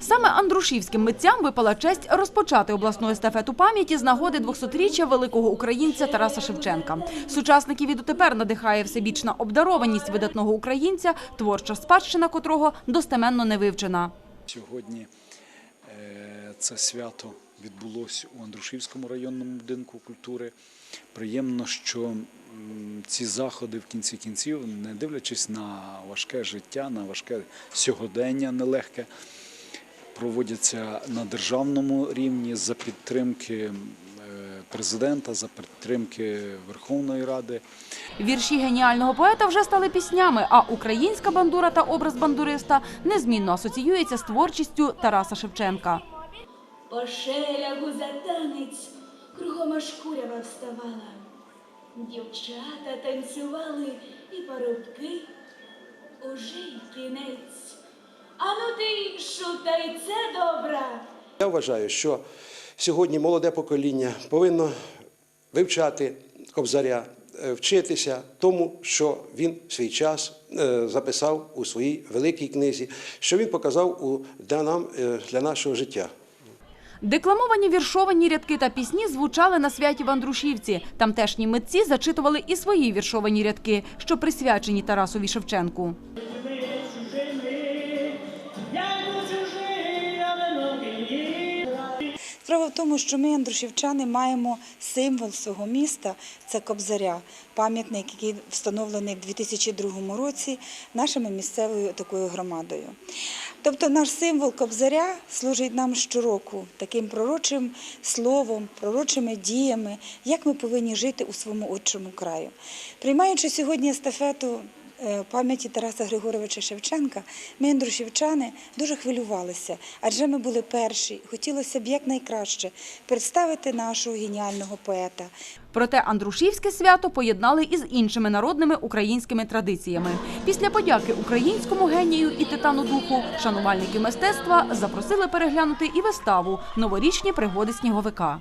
Саме андрушівським митцям випала честь розпочати обласну естафету пам'яті з нагоди 200-річчя великого українця Тараса Шевченка. Сучасників і дотепер надихає всебічна обдарованість видатного українця, творча спадщина котрого достеменно не вивчена. Сьогодні е, це свято відбулося у Андрушівському районному будинку культури. Приємно, що ці заходи в кінці кінців, не дивлячись на важке життя, на важке сьогодення нелегке, проводяться на державному рівні за підтримки е, президента, за підтримки Верховної Ради. Вірші геніального поета вже стали піснями, а українська бандура та образ бандуриста незмінно асоціюється з творчістю Тараса Шевченка. По шелягу за танець кругом аж курява вставала. Дівчата танцювали і парубки. Уже й кінець. Ану ти шутай це добра. Я вважаю, що сьогодні молоде покоління повинно вивчати Кобзаря, е, вчитися тому, що він в свій час е, записав у своїй великій книзі, що він показав для нам е, для нашого життя. Декламовані віршовані рядки та пісні звучали на святі в Андрушівці. Тамтешні митці зачитували і свої віршовані рядки, що присвячені Тарасові Шевченку. Справа в тому, що ми, андрушівчани, маємо символ свого міста це Кобзаря, пам'ятник, який встановлений в 2002 році нашими місцевою такою громадою. Тобто наш символ Кобзаря служить нам щороку таким пророчим словом, пророчими діями, як ми повинні жити у своєму отчому краю. Приймаючи сьогодні естафету пам'яті Тараса Григоровича Шевченка, ми, андрушівчани, дуже хвилювалися, адже ми були перші. Хотілося б якнайкраще представити нашого геніального поета. Проте Андрушівське свято поєднали із іншими народними українськими традиціями. Після подяки українському генію і титану духу шанувальники мистецтва запросили переглянути і виставу Новорічні пригоди сніговика.